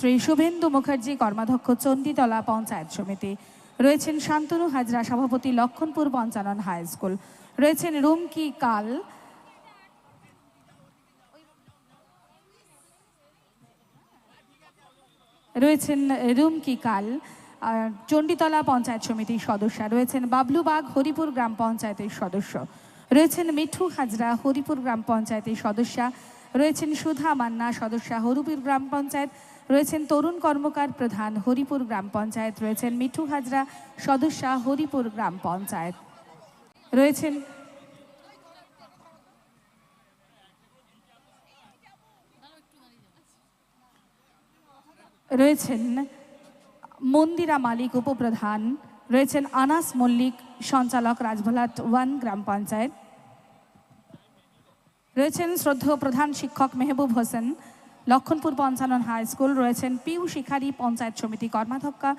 শ্রী শুভেন্দু মুখার্জি, কর্মাধ্যক্ষ, চণ্ডীতলা পঞ্চায়েত সমিতি। রয়েছেন শান্তনু হাজরা, সভাপতি, লক্ষণপুর পঞ্চানন হাই স্কুল। রয়েছেন রুমকি কাল। রয়েছেন রুমকি কাল চণ্ডীতলা পঞ্চায়েত সমিতির সদস্য। রয়েছেন বাবলুবাগ হরিপুর গ্রাম পঞ্চায়েতের সদস্য। রয়েছেন মিঠু হাজরা, হরিপুর গ্রাম পঞ্চায়েতের সদস্যা। রয়েছেন সুধা মান্না, সদস্যা হরিপুর গ্রাম পঞ্চায়েত। রয়েছেন তরুণ কর্মকার প্রধান হরিপুর গ্রাম পঞ্চায়েত, রয়েছেন মিঠু হাজরা সদস্যা হরিপুর গ্রাম পঞ্চায়েত। রয়েছেন রয়েছেন মন্দিরা মালিক উপপ্রধান, রয়েছেন আনাস মল্লিক সঞ্চালক রাজভোলাট ওয়ান গ্রাম পঞ্চায়েত। রয়েছেন শ্রদ্ধেয় প্রধান শিক্ষক মেহবুব হোসেন লক্ষণপুর পঞ্চানন হাই স্কুল রয়েছেন পিউ শিখারি, পঞ্চায়েত সমিতি কর্মাধ্যক্ষা,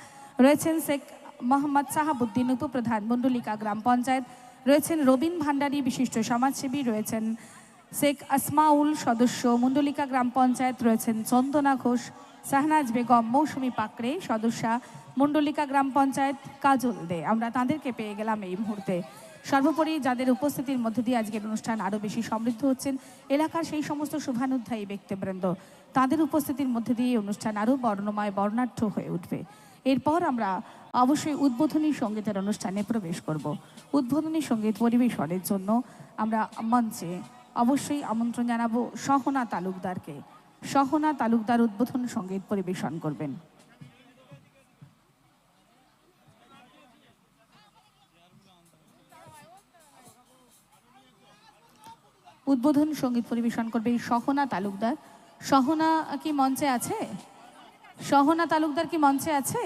রয়েছেন শেখ মোহাম্মদ সাহাবুদ্দিন উপপ্রধান মন্ডলিকা গ্রাম পঞ্চায়েত, রয়েছেন রবীন ভান্ডারী বিশিষ্ট সমাজসেবী, রয়েছেন শেখ আসমাউল সদস্য মন্ডলিকা গ্রাম পঞ্চায়েত, রয়েছেন চন্দনা ঘোষ, শাহনাজ বেগম, মৌসুমী পাকড়ে সদস্যা মন্ডলিকা গ্রাম পঞ্চায়েত, কাজল দে। আমরা তাদেরকে পেয়ে গেলাম এই মুহূর্তে। সর্বোপরি যাদের উপস্থিতির মধ্যে দিয়ে আজকের অনুষ্ঠান আরও বেশি সমৃদ্ধ হচ্ছেন, এলাকার সেই সমস্ত শুভানুধ্যায়ী ব্যক্তিবৃন্দ, তাদের উপস্থিতির মধ্যে দিয়ে অনুষ্ঠান আরও বর্ণময়, বর্ণাঢ্য হয়ে উঠবে। এরপর আমরা অবশ্যই উদ্বোধনী সঙ্গীতের অনুষ্ঠানে প্রবেশ করব। উদ্বোধনী সংগীত পরিবেশনের জন্য আমরা মঞ্চে অবশ্যই আমন্ত্রণ জানাব সহনা তালুকদারকে। সহনা তালুকদার উদ্বোধন সংগীত পরিবেশন করবেন। উদ্বোধন সংগীত পরিবেশন করবে সহনা তালুকদার। সহনা কি মঞ্চে আছে? সহনা তালুকদার কি মঞ্চে আছে?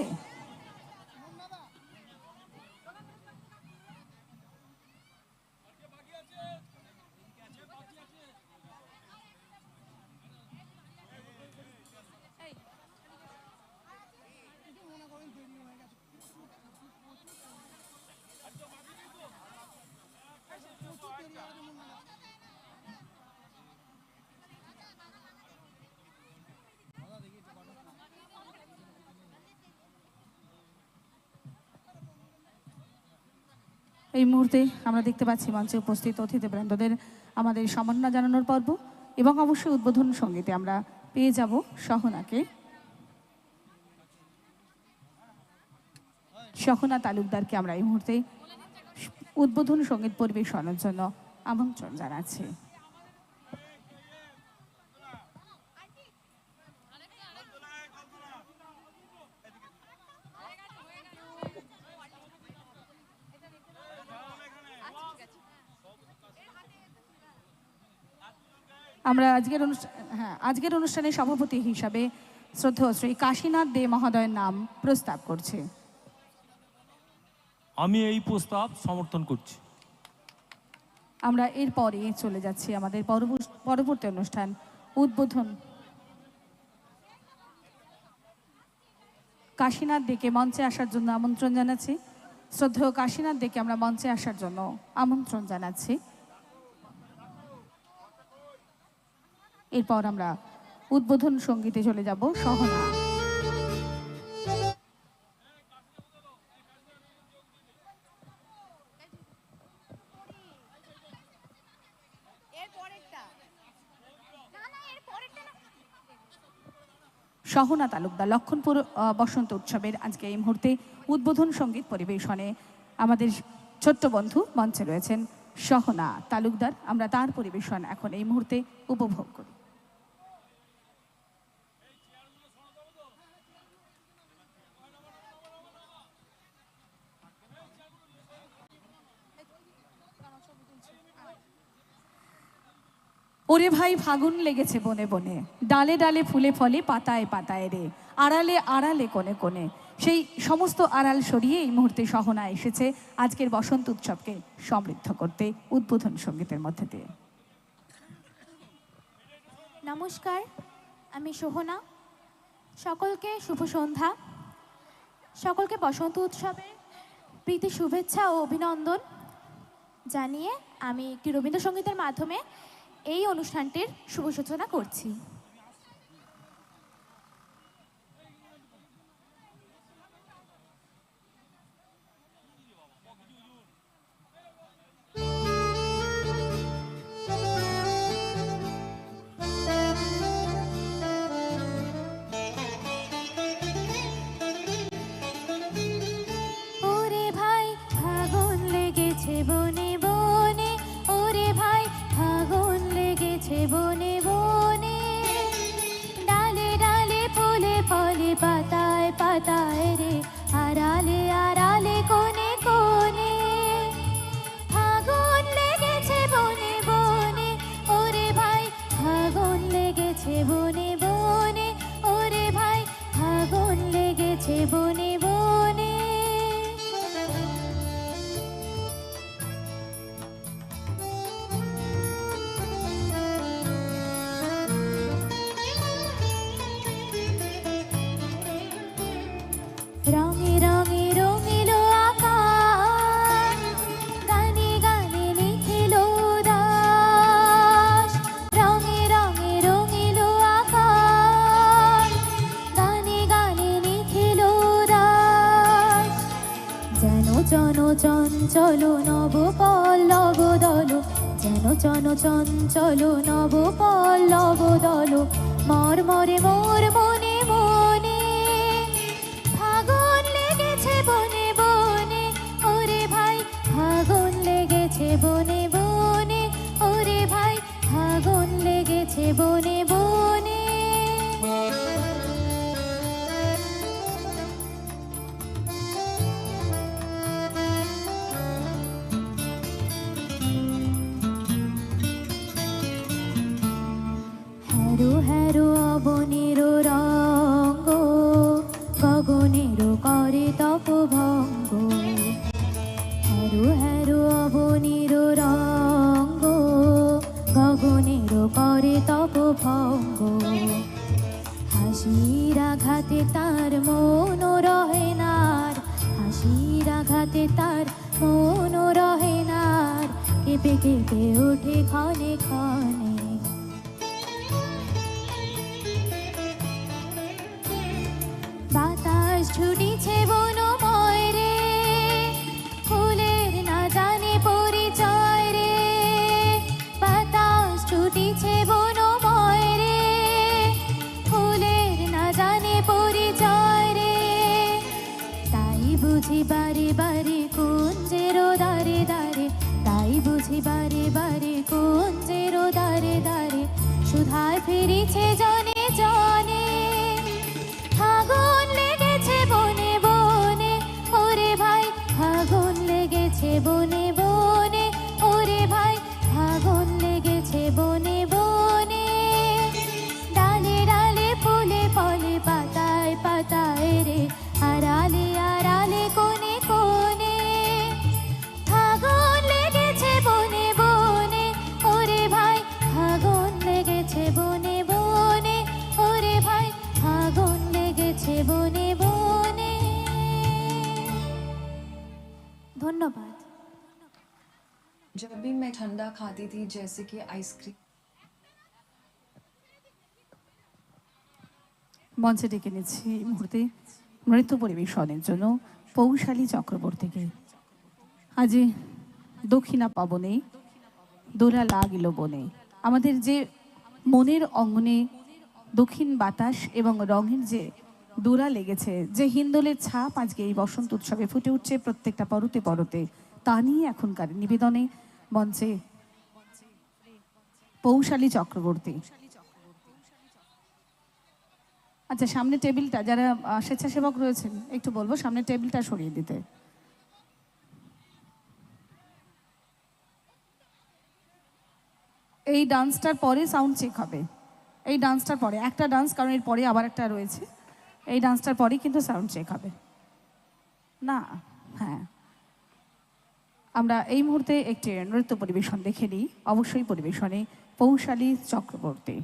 এই মুহূর্তে আমরা দেখতে পাচ্ছি মঞ্চে উপস্থিত অতিথিবৃন্দদের আমাদের সম্মাননা জানানোর পর্ব এবং অবশ্যই উদ্বোধন সঙ্গীতে আমরা পেয়ে যাব সহনাকে সহনা তালুকদারকে আমরা এই মুহূর্তে উদ্বোধন সংগীত পরিবেশনের জন্য আমন্ত্রণ জানাচ্ছি। আমরা আজকের অনুষ্ঠান হ্যাঁ আজকের অনুষ্ঠানে সভাপতি হিসাবে শ্রদ্ধেয় শ্রী কাশীনাথ দে মহোদয়ের নাম প্রস্তাব করছে। আমি এই প্রস্তাব সমর্থন করছি। আমরা এরপরে চলে যাচ্ছি আমাদের পরবর্তী পরবর্তী অনুষ্ঠান উদ্বোধন। কাশীনাথ দেকে মঞ্চে আসার জন্য আমন্ত্রণ জানাচ্ছি। শ্রদ্ধেয় কাশীনাথ দেকে আমরা মঞ্চে আসার জন্য আমন্ত্রণ জানাচ্ছি। এরপর আমরা উদ্বোধন সঙ্গীতে চলে যাব, সহনা। সহনা তালুকদার, লক্ষণপুর বসন্ত উৎসবের আজকে এই মুহূর্তে উদ্বোধন সংগীত পরিবেশনে আমাদের ছোট্ট বন্ধু মঞ্চে রয়েছেন সহনা তালুকদার। আমরা তার পরিবেশন এখন এই মুহূর্তে উপভোগ করি। ওরে ভাই ফাগুন লেগেছে বনে বনে। ডালে ডালে ফুলে ফলে, পাতায় পাতায় রে। আড়ালে আড়ালে কোণে কোণে। সেই সমস্ত আড়াল সরিয়ে এই মুহূর্তে সহনা এসেছে আজকের বসন্ত উৎসবকে সমৃদ্ধ করতে উদ্বোধন সঙ্গীতের মধ্যে দিয়ে। নমস্কার, আমি সোহনা। সকলকে শুভ সন্ধ্যা। সকলকে বসন্ত উৎসবের প্রীতি, শুভেচ্ছা ও অভিনন্দন। জানিয়ে আমি একটি রবীন্দ্রসঙ্গীতের মাধ্যমে এই অনুষ্ঠানটির শুভ সূচনা করছি। নব পল্লব দল যেন জন চঞ্চল নব পল্লব দল মর্মরে মোর মনে মনে। ফাগুন লেগেছে বনে বনে, ওরে ভাই ফাগুন লেগেছে বনে বনে, ওরে ভাই ফাগুন লেগেছে বনে বনে। তার মন রহে নার কেঁপে কেঁপে ওঠে ক্ষণে ক্ষণে। বাতাস ছুটিছে বনময় জনে জনে जब भी मैं ठंडा खाती थी जैसे कि आइसक्रीम মঞ্চে ডেকে নিচ্ছি এই মুহূর্তে নৃত্য পরিবেশনের জন্য পৌশালী চক্রবর্তীকে আজি দক্ষিণা পাবনে দোলা লাগিল বনে আমাদের যে মনের অঙ্গনে দক্ষিণ বাতাস এবং রঙের যে দোলা লেগেছে যে হিন্দোলের ছাপ আজকে এই বসন্ত উৎসবে ফুটে উঠছে প্রত্যেকটা পরতে পরতে তা নিয়ে এখনকার নিবেদনে মঞ্চে। পৌশালী চক্রবর্তী। আচ্ছা সামনে টেবিলটা, যারা স্বেচ্ছাসেবক রয়েছেন, একটু বলব, সামনে টেবিলটা সরিয়ে দিতে। এই ডান্সটার পরে সাউন্ড চেক হবে। এই ডান্সটার পরে, একটা ডান্স, কারণ এর পরে আবার একটা রয়েছে। এই ডান্সটার পরেই কিন্তু সাউন্ড চেক হবে। না হ্যাঁ। আমরা এই মুহূর্তে একটি নৃত্য পরিবেশন দেখে নিই। অবশ্যই পরিবেশনে পৌশালী চক্রবর্তী।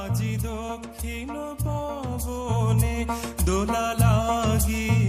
আজি দক্ষিণ পবনে দোলা লাগিল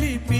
Felipe.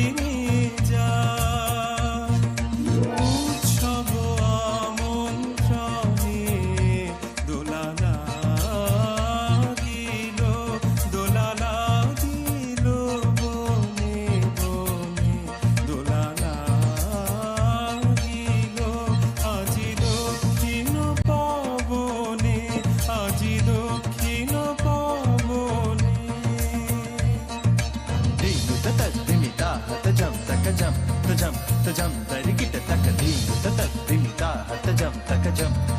हत जम तरिगिट तक दीत तक दिमिता हत जम तक जम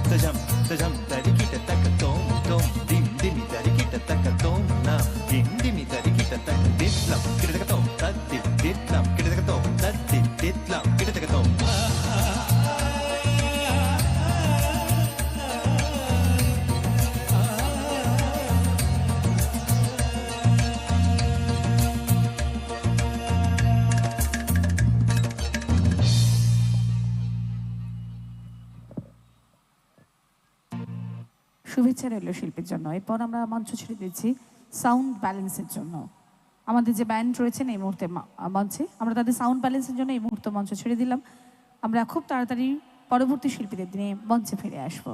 শুভেচ্ছা রইল শিল্পের জন্য। এরপর আমরা মঞ্চ ছেড়ে দিচ্ছি সাউন্ড ব্যালেন্সের জন্য। আমাদের যে ব্যান্ড রয়েছেন এই মুহূর্তে মঞ্চে, আমরা তাদের সাউন্ড ব্যালেন্সের জন্য এই মুহূর্তে মঞ্চ ছেড়ে দিলাম। আমরা খুব তাড়াতাড়ি পরবর্তী শিল্পীদের দিনে মঞ্চে ফিরে আসব।